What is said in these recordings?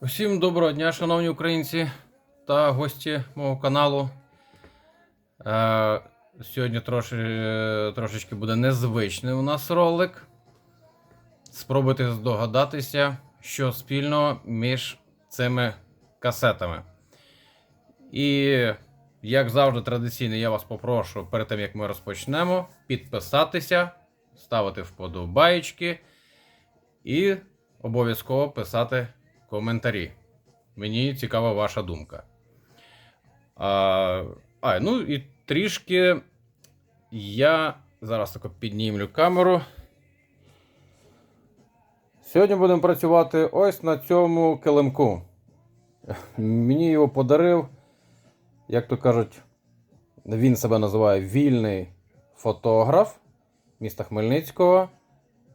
Усім доброго дня, шановні українці та гості мого каналу. Е, сьогодні троши, е, трошечки буде незвичний у нас ролик. Спробуйте здогадатися, що спільного між цими касетами. І, як завжди, традиційно, я вас попрошу перед тим, як ми розпочнемо, підписатися, ставити вподобаєчки і обов'язково писати коментарі. Мені цікава ваша думка. А, а, ну і трішки я зараз тако піднімлю камеру. Сьогодні будемо працювати ось на цьому килимку. Мені його подарив, як то кажуть, він себе називає вільний фотограф міста Хмельницького.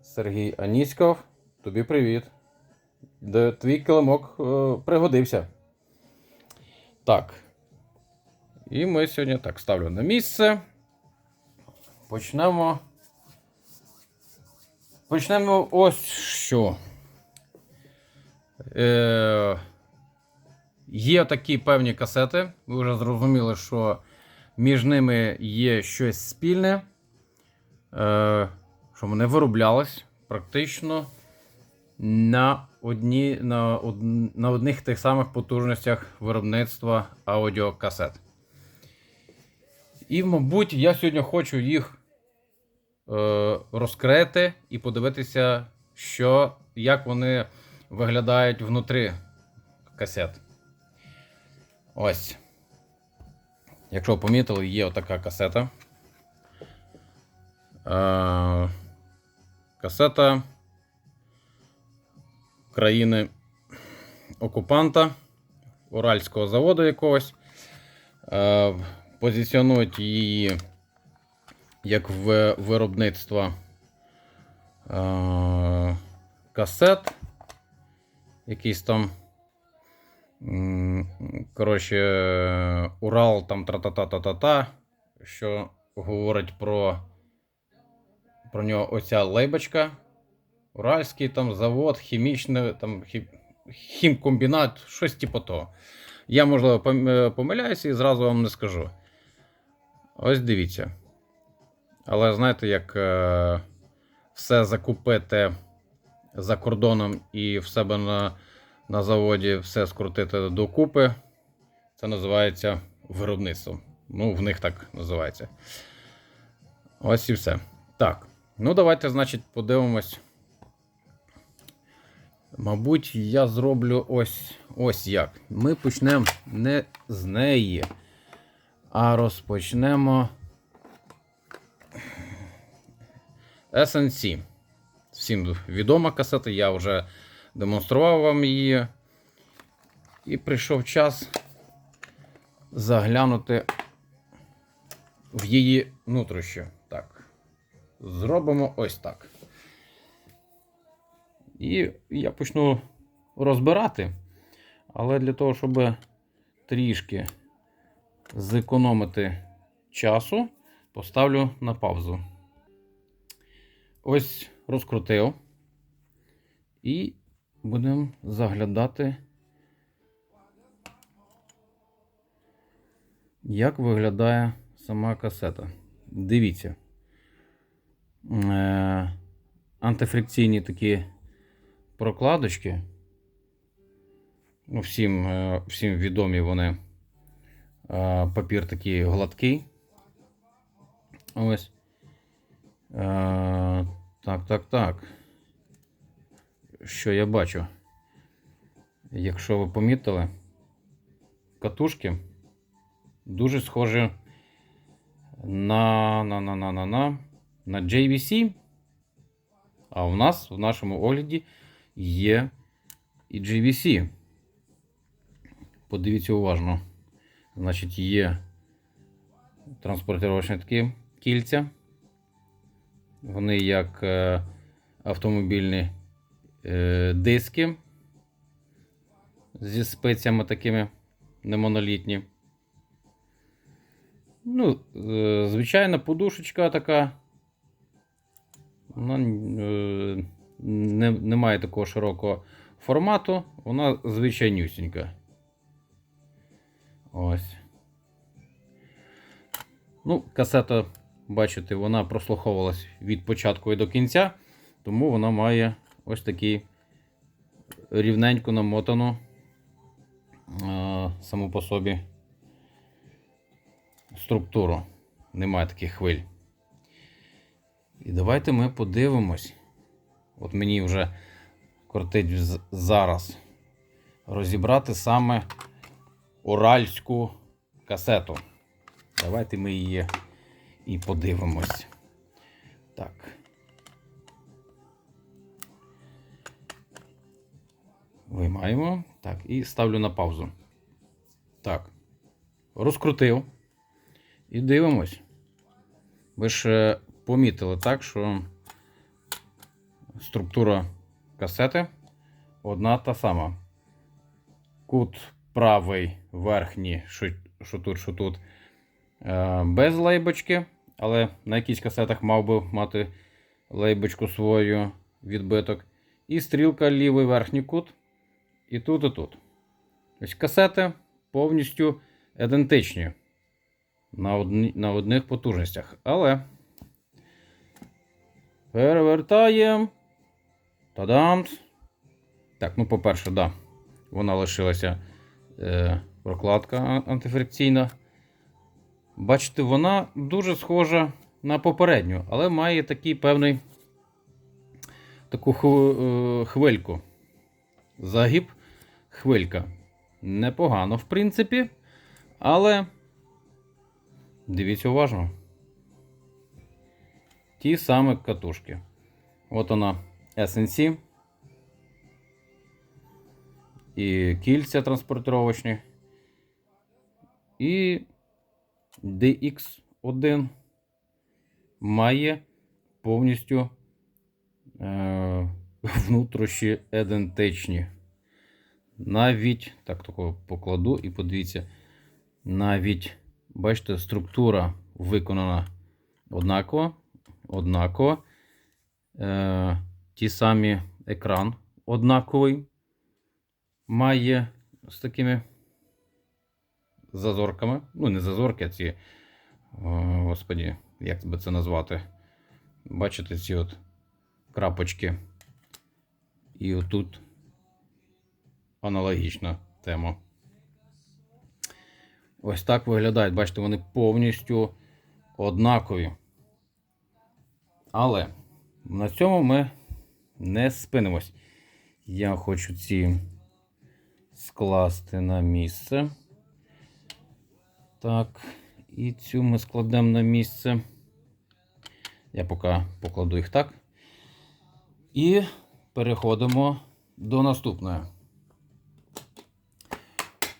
Сергій Аніськов. Тобі привіт. Де твій килимок е, пригодився. Так. І ми сьогодні так ставлю на місце. Почнемо. Почнемо ось що. Е, є такі певні касети. Ви вже зрозуміли, що між ними є щось спільне, е, що вони вироблялись практично на, одні, на, од, на одних тих самих потужностях виробництва аудіокасет. І, мабуть, я сьогодні хочу їх е, розкрити і подивитися, що, як вони виглядають внутрі касет. Ось. Якщо ви помітили, є отака касета. Е, касета країни окупанта, Уральського заводу якогось. Е, позиціонують її як в виробництво е, касет. Якийсь там. Коротше, Урал там тра-та-та-та-та-та, що говорить про, про нього оця лейбочка. Уральський там завод, хімічний, там хі- хімкомбінат, щось типу того. Я, можливо, помиляюся і зразу вам не скажу. Ось дивіться. Але знаєте, як е, все закупити за кордоном і в себе на, на заводі все скрутити докупи, це називається виробництвом. Ну, в них так називається. Ось і все. Так. Ну, давайте, значить, подивимось. Мабуть, я зроблю ось ось як. Ми почнемо не з неї, а розпочнемо SNC. Всім відома касета, я вже демонстрував вам її. І прийшов час заглянути в її нутрощі. Так. Зробимо ось так. І я почну розбирати. Але для того, щоб трішки зекономити часу, поставлю на паузу. Ось розкрутив. І будемо заглядати, як виглядає сама касета. Дивіться. Е- антифрикційні такі прокладочки. Ну, всім, е, всім відомі вони. Е, Папір такий гладкий. Ось. Е, Так, так, так. Що я бачу? Якщо ви помітили, катушки дуже схожі на, на, на, на, на, на, на JVC. А у нас в нашому огляді є і JVC. Подивіться уважно. Значить, є транспортировочні такі кільця. Вони як е, автомобільні е, диски зі спеціями такими немонолітні. Ну, е, звичайна подушечка така. Вона е, не, немає такого широкого формату, вона звичайнюсінька. Ось. Ну, касета, бачите, вона прослуховувалась від початку і до кінця, тому вона має ось такий рівненько намотану а, саму по собі структуру. Немає таких хвиль. І давайте ми подивимось. От мені вже кортить зараз розібрати саме уральську касету. Давайте ми її і подивимось. Так. Виймаємо. Так, і ставлю на паузу. Так. Розкрутив. І дивимось. Ви ж е, помітили так, що структура касети одна та сама. Кут правий верхній, що, тут, що тут, е, без лейбочки, але на якихось касетах мав би мати лейбочку свою відбиток. І стрілка лівий верхній кут. І тут, і тут. Ось касети повністю ідентичні на, одні, на одних потужностях. Але перевертаємо. Тадам. Так, ну, по-перше, да. Вона лишилася е, прокладка антифрикційна. Бачите, вона дуже схожа на попередню, але має такий певний таку е, хвильку. Загиб, хвилька. Непогано, в принципі, але дивіться уважно. Ті самі катушки. От вона SNC. І кільця транспортировочні. І DX1 має повністю е, внутрішні ідентичні. Навіть, так такого покладу і подивіться, навіть, бачите, структура виконана однаково. однаково. Е, ті самі екран однаковий має з такими зазорками. Ну, не зазорки, а ці. О, господі, як би це назвати? Бачите ці от крапочки. І отут аналогічна тема. Ось так виглядають. Бачите, вони повністю однакові. Але на цьому ми не спинимось. Я хочу ці скласти на місце. Так, і цю ми складемо на місце. Я поки покладу їх так. І переходимо до наступної.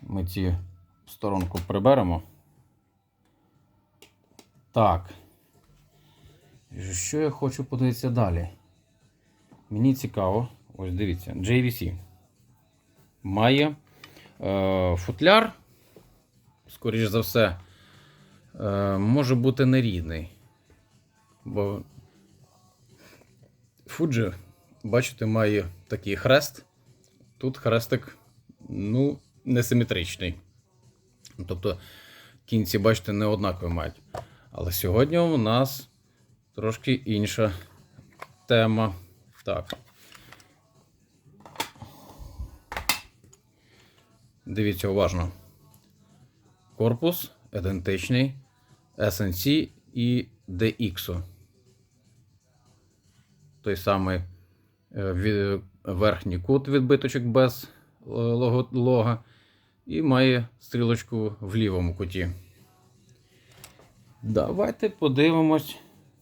Ми ці сторонку приберемо. Так. Що я хочу подивитися далі? Мені цікаво, ось дивіться, JVC має е, футляр, скоріш за все, е, може бути нерідний. Бо Fuji, бачите, має такий хрест. Тут хрестик, ну, несиметричний. Тобто кінці, бачите, не однакові мають. Але сьогодні у нас трошки інша тема. Так. Дивіться уважно. Корпус ідентичний SNC і DX. Той самий е, верхній кут відбиточок без е, лога. І має стрілочку в лівому куті. Давайте подивимось,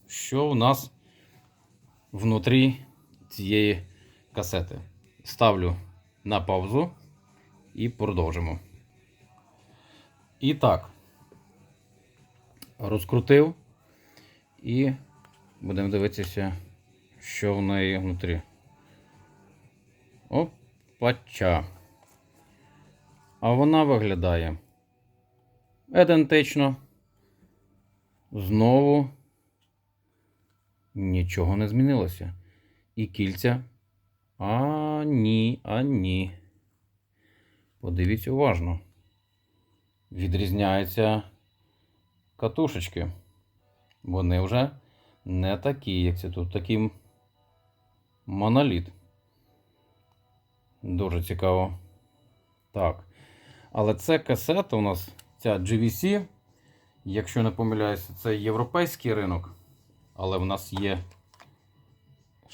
що у нас внутрі цієї касети. Ставлю на паузу і продовжимо. І так, розкрутив і будемо дивитися, що в неї внутрі. Опача. А вона виглядає ідентично. Знову нічого не змінилося. І кільця А ні, а ні. Подивіться уважно. Відрізняються катушечки. Вони вже не такі, як це тут. Такий моноліт. Дуже цікаво. Так. Але це касета у нас, ця GVC, якщо не помиляюся, це європейський ринок. Але в нас є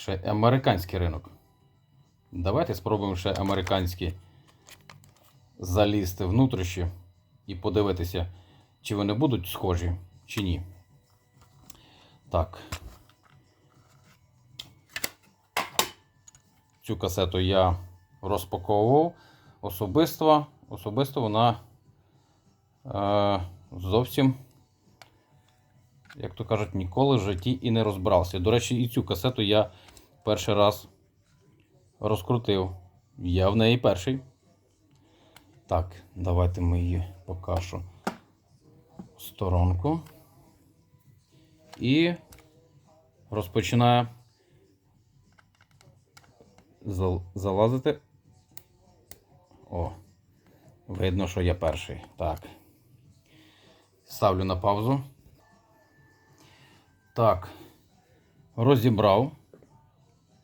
ще американський ринок. Давайте спробуємо ще американські залізти внутрішні і подивитися, чи вони будуть схожі, чи ні. Так. Цю касету я розпаковував. Особисто, особисто вона е, зовсім, як то кажуть, ніколи в житті і не розбирався. До речі, і цю касету я перший раз розкрутив. Я в неї перший. Так, давайте ми її покажу сторонку. І розпочинаю залазити. О, видно, що я перший. Так. Ставлю на паузу. Так. Розібрав.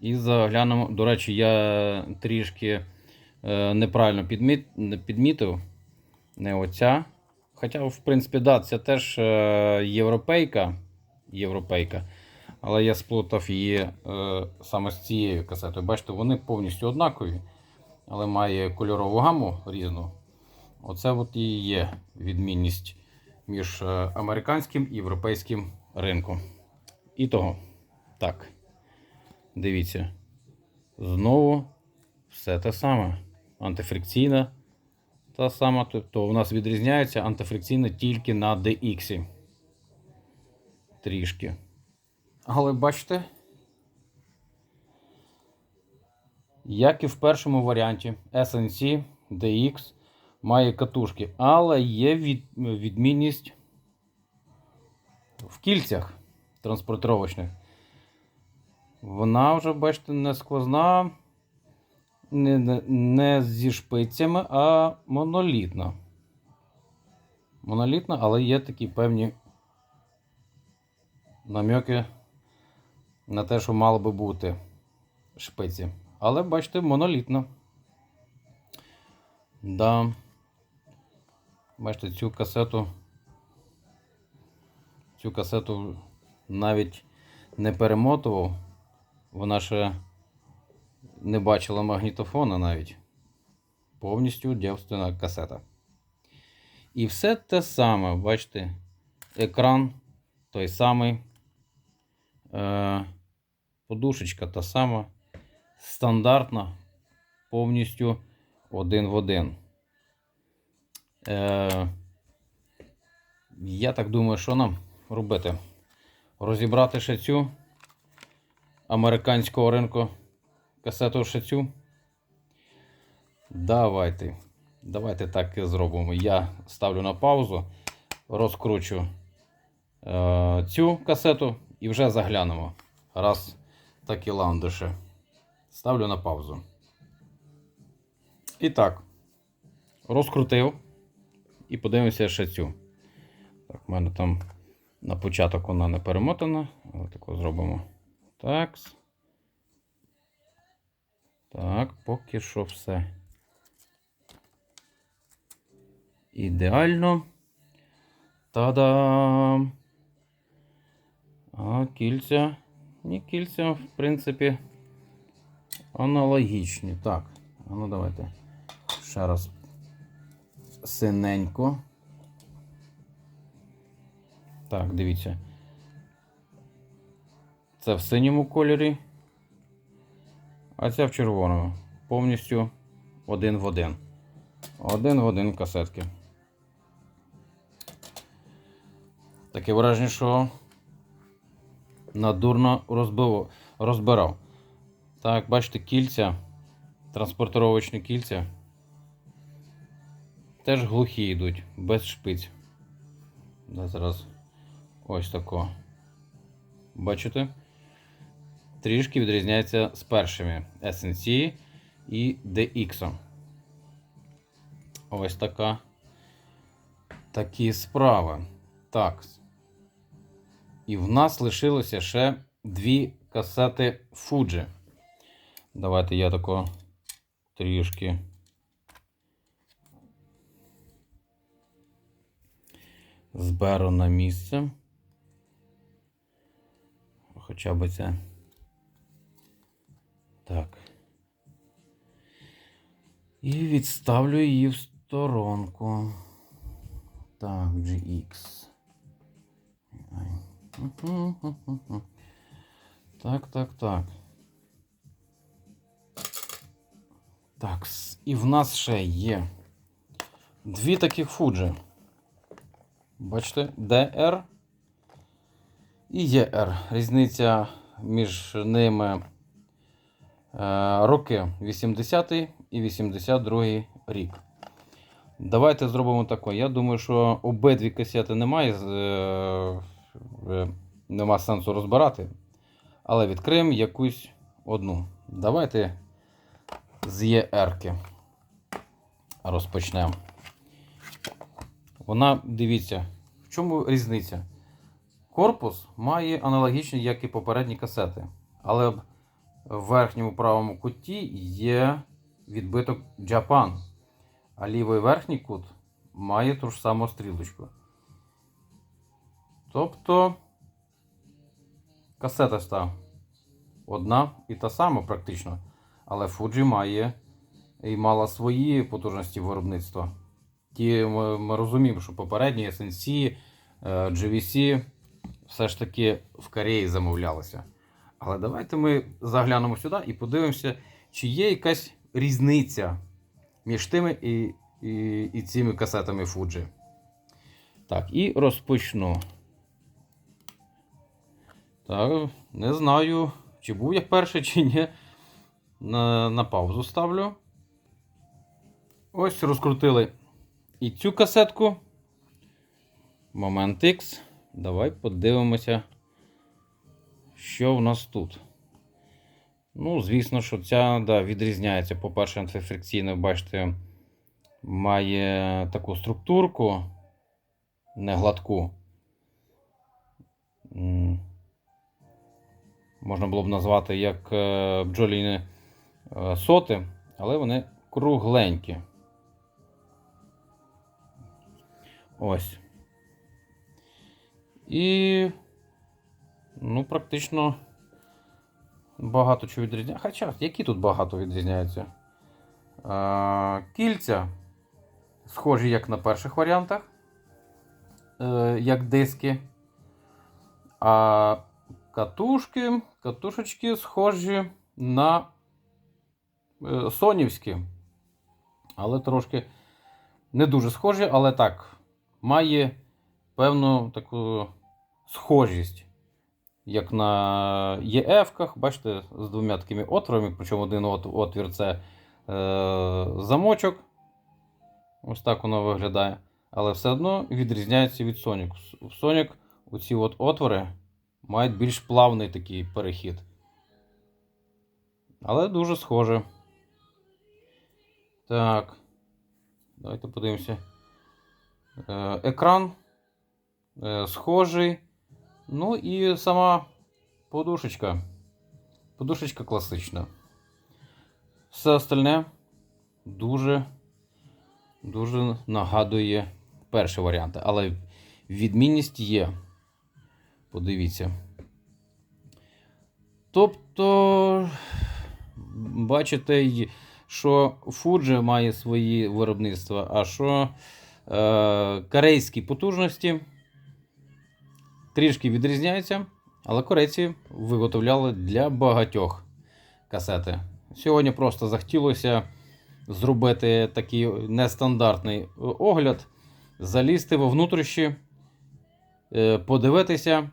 І заглянемо. До речі, я трішки е, неправильно підміт, підмітив. Не оця. Хоча, в принципі, да, це теж е, європейка. Європейка. Але я сплутав її е, саме з цією касетою. Бачите, вони повністю однакові, але має кольорову гаму різну. Оце от і є відмінність між е, американським і європейським ринком. І того. Так. Дивіться. Знову все те саме. Антифрикційна та сама, то, то у нас відрізняється антифрикційна тільки на DX. Трішки. Але бачите, як і в першому варіанті, SNC DX має катушки, але є від, відмінність в кільцях транспортировочних. Вона вже, бачите, не сквозна, не, не, зі шпицями, а монолітна. Монолітна, але є такі певні намеки на те, що мало би бути шпиці. Але бачите, монолітна. Да. Бачите, цю касету. Цю касету навіть не перемотував. Вона ще не бачила магнітофона навіть. Повністю дівственна касета. І все те саме, бачите, екран той самий. Е, подушечка та сама. Стандартна, повністю один в один. Е, я так думаю, що нам робити? Розібрати ще цю американського ринку касету ще цю. Давайте. Давайте так і зробимо. Я ставлю на паузу, розкручу е, цю касету і вже заглянемо. Раз такі ландиші. Ставлю на паузу. І так, розкрутив. І подивимося ще цю. Так, в мене там на початок вона не перемотана. Але тако зробимо. Так. Так, поки що все. Ідеально. Та-дам! А кільця. Ні, кільця, в принципі, аналогічні. Так, а ну давайте ще раз синенько. Так, дивіться. Це в синьому кольорі, а ця в червоному. Повністю один в один. Один в один касетки. Таке враження, що надурно розбирав. Так, бачите, кільця, транспортировочні кільця. Теж глухі йдуть, без шпиць. Зараз ось тако. Бачите? Трішки відрізняється з першими SNC і DX. Ось така. Такі справи. Так. І в нас лишилося ще дві касети Fuji. Давайте я тако трішки. Зберу на місце. Хоча б це. Так. І відставлю її в сторонку. Так, GX. Так, так, так. Так, і в нас ще є дві таких Fuji. Бачите, DR і ER. Різниця між ними роки 80 і 82 рік. Давайте зробимо таке. Я думаю, що обидві касети немає, е, е, нема сенсу розбирати. Але відкриємо якусь одну. Давайте з ЄРки розпочнемо. Вона, дивіться, в чому різниця? Корпус має аналогічний, як і попередні касети. Але в верхньому правому куті є відбиток Japan. А лівий верхній кут має ту ж саму стрілочку. Тобто касета став одна і та сама практично. Але Fuji має і мала свої потужності виробництва. Ті ми, ми розуміємо, що попередні SNC, е, GVC все ж таки в Кореї замовлялися. Але давайте ми заглянемо сюди і подивимося, чи є якась різниця між тими і, і, і цими касетами Fuji. Так, і розпочну. Так, не знаю, чи був я перший, чи ні. На, на паузу ставлю. Ось розкрутили і цю касетку. Момент X. Давай подивимося, що в нас тут. Ну, звісно, що ця да, відрізняється. По-перше, антифрикційна, бачите, має таку структурку не гладку. Можна було б назвати як е, бджоліні е, соти, але вони кругленькі. Ось. І. Ну, практично багато чого відрізняється. Хоча, які тут багато відрізняються? Е, кільця схожі, як на перших варіантах, е, як диски. А катушки, катушечки схожі на е, сонівські. Але трошки не дуже схожі, але так, має певну таку схожість. Як на ЄФ-ках, бачите, з двома такими отворами, причому один отвір це е, замочок. Ось так воно виглядає. Але все одно відрізняється від Sonic. В Sonic оці от отвори мають більш плавний такий перехід. Але дуже схоже. Так. Давайте подивимося. Е, Екран е, схожий. Ну і сама подушечка. Подушечка класична. Все остальне дуже, дуже нагадує перші варіанти. Але відмінність є. Подивіться. Тобто, бачите, що Fuji має свої виробництва, а що е, корейські потужності трішки відрізняються, але корейці виготовляли для багатьох касети. Сьогодні просто захотілося зробити такий нестандартний е, огляд, залізти во внутрішні, е, подивитися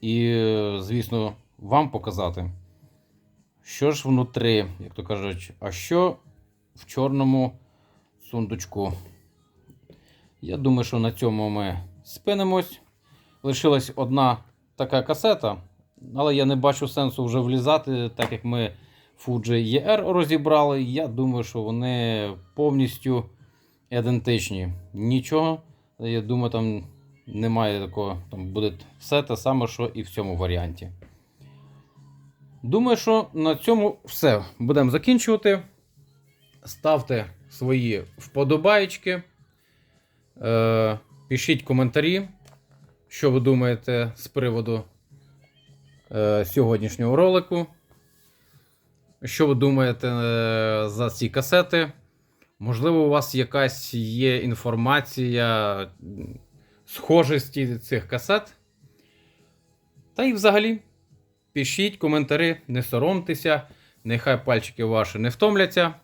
і, е, звісно, вам показати, що ж внутрі, як то кажуть, а що в чорному сундучку. Я думаю, що на цьому ми спинимось. Лишилась одна така касета, але я не бачу сенсу вже влізати, так як ми Fuji ER розібрали. Я думаю, що вони повністю ідентичні. Нічого, я думаю, там немає такого. Там буде все те саме, що і в цьому варіанті. Думаю, що на цьому все. Будемо закінчувати. Ставте свої вподобайки. Е, пишіть коментарі, що ви думаєте з приводу е, сьогоднішнього ролику. Що ви думаєте е, за ці касети? Можливо, у вас якась є інформація схожості цих касет. Та й взагалі, пишіть коментарі, не соромтеся, нехай пальчики ваші не втомляться.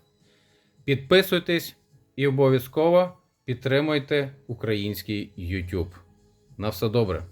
Підписуйтесь і обов'язково підтримуйте український YouTube. На все добре.